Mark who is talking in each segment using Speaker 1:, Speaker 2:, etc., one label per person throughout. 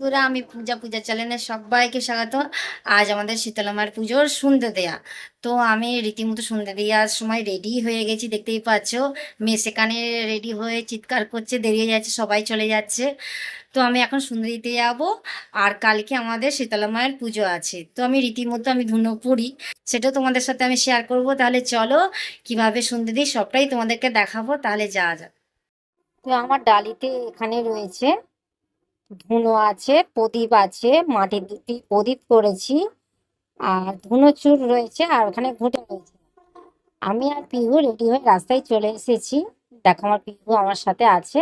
Speaker 1: বন্ধুরা, আমি পূজা পূজা চ্যানেলে সবাইকে স্বাগত। আজ আমাদের শীতলা মায়ের পুজোর সন্ধ্যে দেয়া। তো আমি রীতিমতো সন্ধ্যে দেওয়ার সময় রেডি হয়ে গেছি, দেখতেই পাচ্ছ। মেয়ে সেখানে রেডি হয়ে চিৎকার করছে, দেরিয়ে যাচ্ছে, সবাই চলে যাচ্ছে। তো আমি এখন সন্ধ্যে দিতে যাব। আর কালকে আমাদের শীতলা মায়ের পুজো আছে। তো আমি রীতিমতো আমি ধুনো পড়ি। সেটা তোমাদের সাথে আমি শেয়ার করব। তাহলে চলো, কীভাবে সন্ধ্যে দিই সবটাই তোমাদেরকে দেখাবো। তাহলে যাওয়া যাক। তো আমার ডালিতে এখানে রয়েছে ধুনো আছে, প্রদীপ আছে মাটির দুটি প্রদীপ করেছি, আর ধুনো চুর রয়েছে, আর ওখানে ঘুঁটে রয়েছে। আমি আর পিহু রেডি হয়ে রাস্তায় চলে এসেছি। দেখো আমার পিহু আমার সাথে আছে।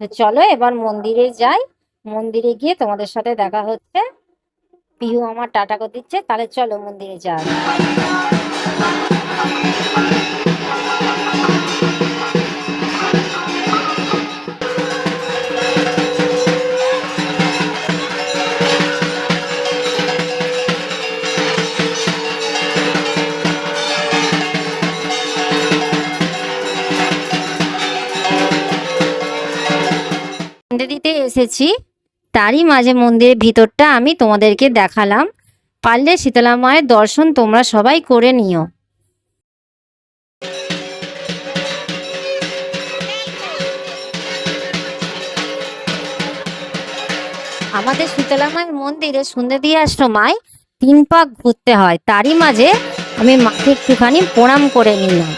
Speaker 1: তো চলো এবার মন্দিরে যাই। মন্দিরে গিয়ে তোমাদের সাথে দেখা হচ্ছে। পিহু আমার টাটা করে দিচ্ছে, তাহলে চলো মন্দিরে যাই দিতে এসেছি, তারই মাঝে মন্দিরের ভিতরটা আমি তোমাদেরকে দেখালাম। পারলে শীতলা মায়ের দর্শন তোমরা সবাই করে নিও। আমাদের শীতলা মায়ের মন্দিরে সন্ধে দেওয়ার সময় তিন পাক ঘুরতে হয়, তারই মাঝে আমি মাকে একটুখানি প্রণাম করে নিলাম।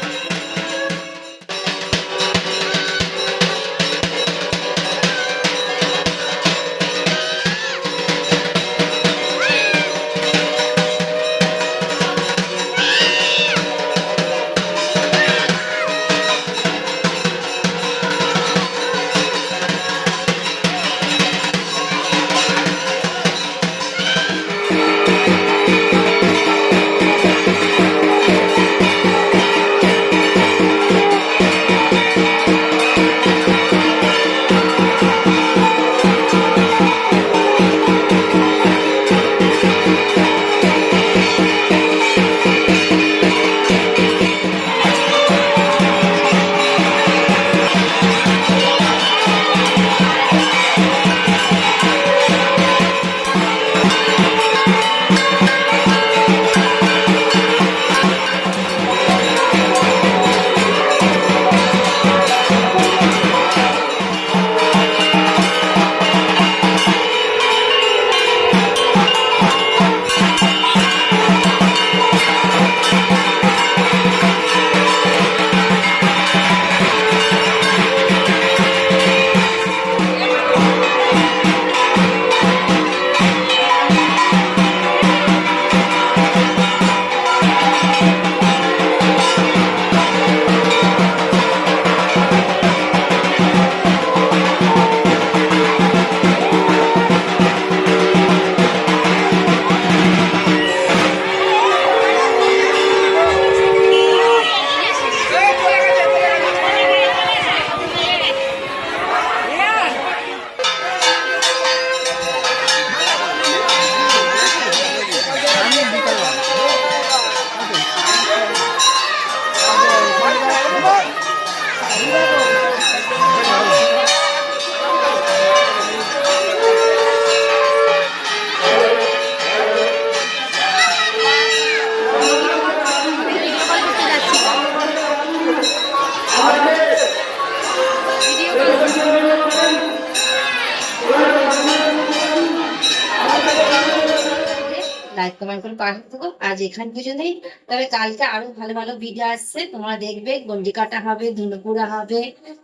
Speaker 1: লাইক কোনো থাকো। আজ এখান পর্যন্তই তবে কালকে আরও ভালো ভালো ভিডিও আসছে, তোমরা দেখবে। গন্ডি কাটা হবে, ধুনুপুরা হবে।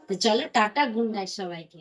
Speaker 1: তো চলো, টাটা গুড সবাইকে।